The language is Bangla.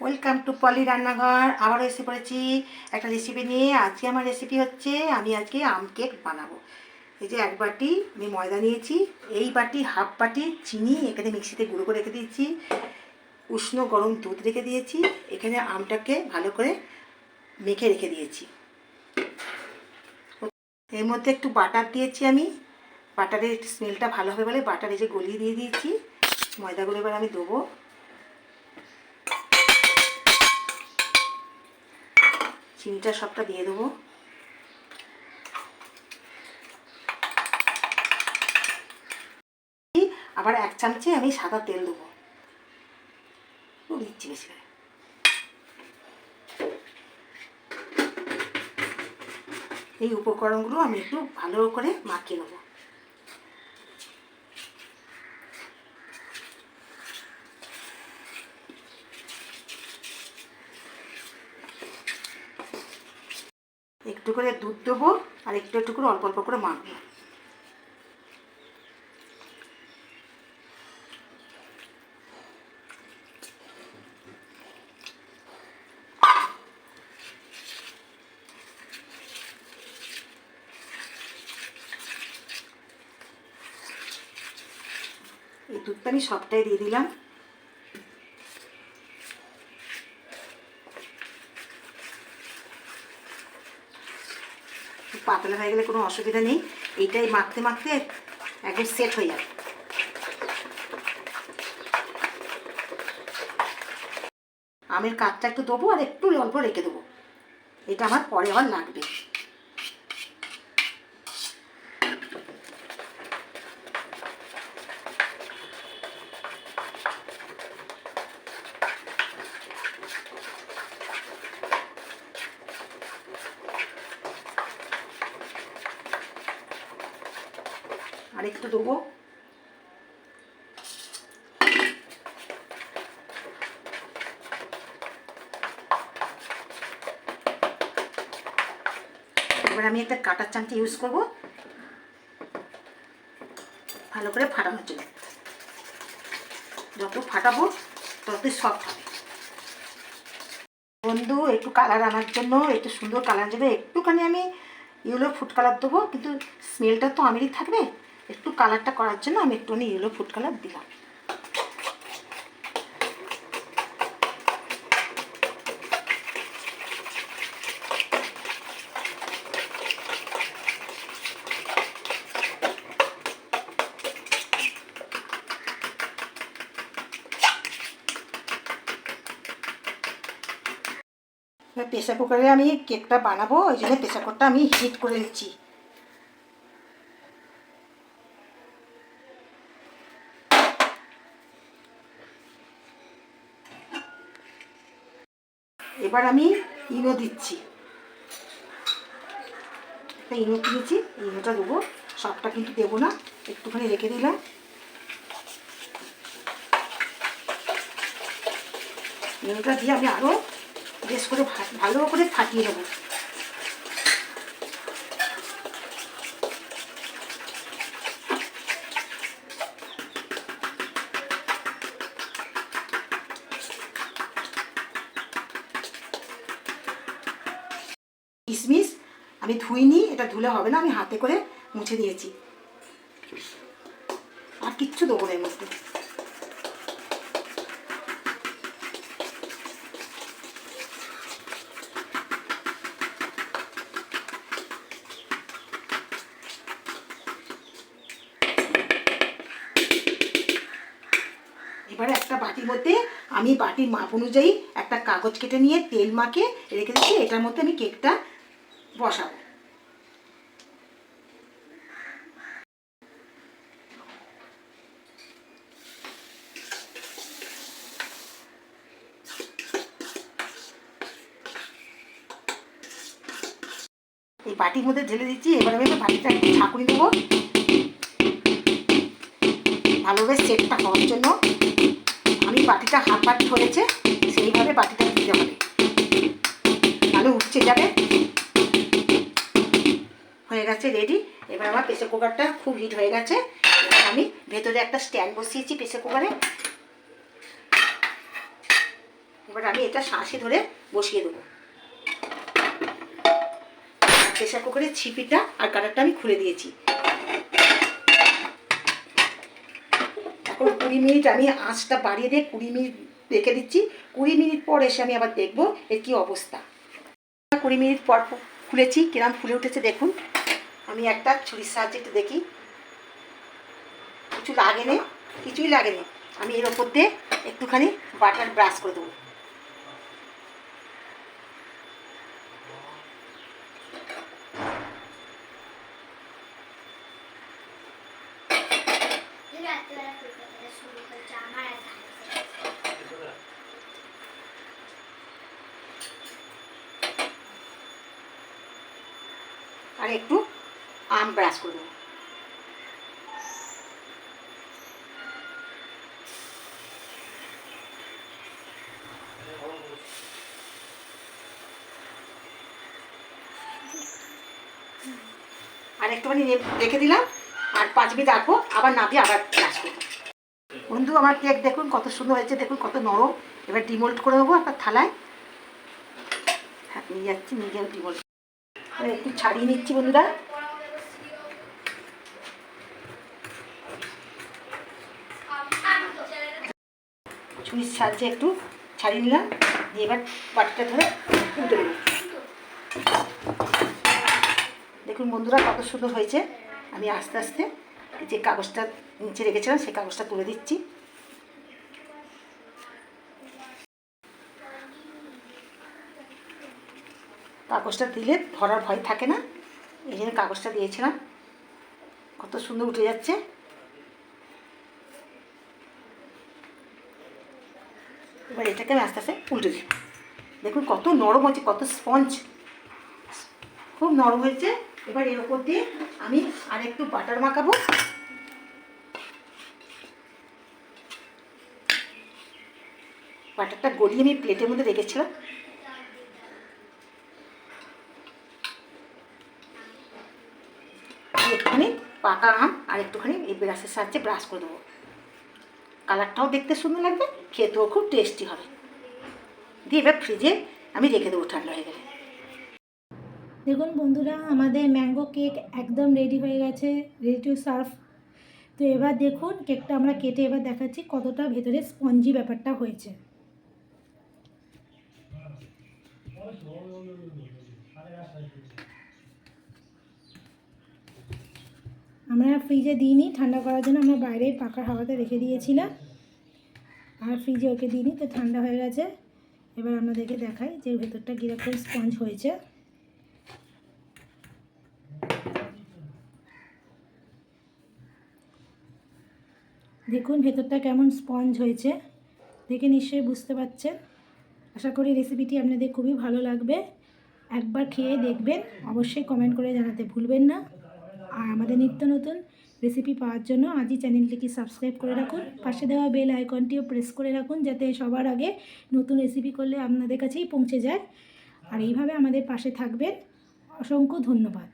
ওয়েলকাম টু পলি রান্নাঘর। আবারও এসে পড়েছি একটা রেসিপি নিয়ে। আজকে আমার রেসিপি হচ্ছে, আমি আজকে আম কেক বানাবো। এই যে এক বাটি আমি ময়দা নিয়েছি। এই বাটি হাফ বাটি চিনি এখানে মিক্সিতে গুঁড়ো করে রেখে দিয়েছি। উষ্ণ গরম দুধ রেখে দিয়েছি। এখানে আমটাকে ভালো করে মেখে রেখে দিয়েছি। এর মধ্যে একটু বাটার দিয়েছি আমি। বাটারের স্মেলটা ভালো হবে বলে বাটার এই যে গলিয়ে দিয়ে দিয়েছি। ময়দাগুলো এবার আমি দেবো। চিনিটা সবটা দিয়ে দেবো। আবার এক চামচে আমি সাদা তেল দেবো। দিচ্ছি বেশি এই উপকরণগুলো আমি একটু ভালো করে মাখিয়ে নেব। একটু করে দুধ দেবো আর একটু একটু করে অল্প অল্প করে মাখবো। এই দুধটা আমি সবটাই দিয়ে দিলাম। পাতলা হয়ে গেলে কোনো অসুবিধা নেই। এইটাই মাখতে মাখতে একদম সেট হয়ে যাবে। আমের কাঠটা একটু দেবো আর একটু অল্প রেখে দেবো। এটা আমার পরে আবার লাগবে আর একটু দেবো এবার আমি একটা কাটার চামচা ইউজ করব। ভালো করে ফাটানোর জন্য। যত ফাটাবো ততই সফট হবে। বন্ধু, একটু কালার আনার জন্য, একটু সুন্দর কালার যাবে একটুখানি আমি ইয়েলো ফুড কালার দেবো, কিন্তু স্মেলটা তো আমেরই থাকবে। একটু কালারটা করার জন্য আমি একটুখানি ইয়েলো ফুড কালার দিলাম। প্রেসার কুকারে আমি কেকটা বানাবো, ওই জন্য প্রেসার কুকারটা আমি হিট করে নিচ্ছি। এবার আমি ইনো দিচ্ছি। একটা ইনো কিনেছি ইনোটা দেবো। সবটা কিন্তু দেবো না, একটুখানি রেখে দিলাম। ইনোটা দিয়ে আমি আরও বেশ করে ভালো করে ফাটিয়ে দেবো কিশমিশ আমি ধুইনি, এটা ধুলে হবে না, আমি হাতে করে মুছে দিয়েছি। আর কিচ্ছু দেবো না এর মধ্যে। এবারে একটা বাটির মধ্যে আমি বাটির মাপ অনুযায়ী একটা কাগজ কেটে নিয়ে তেল মাখে রেখে দিচ্ছি। এটার মধ্যে আমি কেকটা বসাবো। এই বাটির মধ্যে ঢেলে দিচ্ছি, এবার আমি বাটিটা একটু ঝাঁকুনি দেবো। ভালোভাবে সেটটা হওয়ার জন্য আমি বাটিটা হাফ বাটি হয়েছে, সেইভাবে বাটিটা দিতে হবে। তাহলে উঠছে যাবে। হয়ে গেছে রেডি এবার আমার প্রেসার কুকারটা খুব হিট হয়ে গেছে। আমি ভেতরে একটা স্ট্যান্ড বসিয়েছি প্রেসার কুকারে এবার আমি এটা শাঁসে ধরে বসিয়ে দেবো। প্রেসার কুকারের ছিপিটা আর কাটারটা আমি খুলে দিয়েছি। এখন কুড়ি মিনিট আমি আঁচটা বাড়িয়ে দিয়ে কুড়ি মিনিট রেখে দিচ্ছি। কুড়ি মিনিট পর এসে আমি আবার দেখব এর কী অবস্থা। কুড়ি মিনিট পর খুলেছি, কিরম ফুলে উঠেছে দেখুন। আমি একটা ছুরির সাহায্যে একটু দেখি। কিছু লাগে নে, কিছুই লাগে নে। আমি এর ওপর দিয়ে একটুখানি বাটার ব্রাশ করে দেবো। আর একটু আম ব্রাশ করে দেবো আর একটুখানি রেখে দিলাম। আর পাঁচ মিনিট রাখব। আবার নামিয়ে আবার ব্রাশ করব বন্ধু, আমার কেক দেখুন, কত সুন্দর হয়েছে, দেখুন, কত নরম। এবার ডিমোল্ড করে দেবো একটা থালায়। হ্যাঁ নিয়ে যাচ্ছি, নিয়ে ডিমোল্ড। এবার একটু ছাড়িয়ে নিচ্ছি বন্ধুরা। ছুরির সাহায্যে একটু ছাড়িয়ে নিলাম, দিয়ে এবার বাটিটা ধরে উল্টে দেবো। দেখুন বন্ধুরা কত সুন্দর হয়েছে। আমি আস্তে আস্তে যে কাগজটা নিচে রেখেছিলাম, সেই কাগজটা তুলে দিচ্ছি। কাগজটা দিলে ধরার ভয় থাকে না। এই জন্য কাগজটা দিয়েছিলাম। কত সুন্দর উঠে যাচ্ছে। এবার এটাকে আমি আস্তে আস্তে উল্টে দিই। দেখুন কত নরম হয়েছে, কত স্পঞ্জ খুব নরম হয়েছে। এবার এর উপর দিয়ে আমি আর একটু বাটার মাখাবো বাটারটা গলিয়ে আমি প্লেটের মধ্যে রেখেছিলাম। একটুখানি পাকা আম আর একটুখানি এই ব্রাশের সাহায্যে ব্রাশ করে দেবো। কালারটাও দেখতে সুন্দর লাগবে, খেতেও খুব টেস্টি হবে। দিয়ে এবার ফ্রিজে আমি রেখে দেবো ঠান্ডা হয়ে গেলে। দেখুন বন্ধুরা, আমাদের ম্যাঙ্গো কেক একদম রেডি হয়ে গেছে রেডি টু সার্ভ তো এবার দেখুন কেকটা আমরা কেটে এবার দেখাচ্ছি কতটা ভেতরে স্পঞ্জি ব্যাপারটা হয়েছে। আমরা ফ্রিজে দিইনি, ঠান্ডা করার জন্য আমরা বাইরে পাখার হাওয়াতে রেখে দিয়েছিলাম। আর ফ্রিজে ওকে দিইনি, তো ঠান্ডা হয়ে গেছে। এবার আপনাদেরকে দেখাই যে ভেতরটা কীরকম স্পঞ্জ হয়েছে। দেখুন ভেতরটা কেমন স্পঞ্জ হয়েছে। দেখে নিশ্চয়ই বুঝতে পারছেন আশা করি রেসিপিটি আপনাদের খুবই ভালো লাগবে। একবার খেয়ে দেখবেন, অবশ্যই কমেন্ট করে জানাতে ভুলবেন না। আর আমাদের নিত্য নতুন রেসিপি পাওয়ার জন্য আজই চ্যানেলটিকে সাবস্ক্রাইব করে রাখুন। পাশে দেওয়া বেল আইকনটিও প্রেস করে রাখুন যাতে সবার আগে নতুন রেসিপি করলে আপনাদের কাছেই পৌঁছে যায়। আর এইভাবে আমাদের পাশে থাকবেন। অসংখ্য ধন্যবাদ।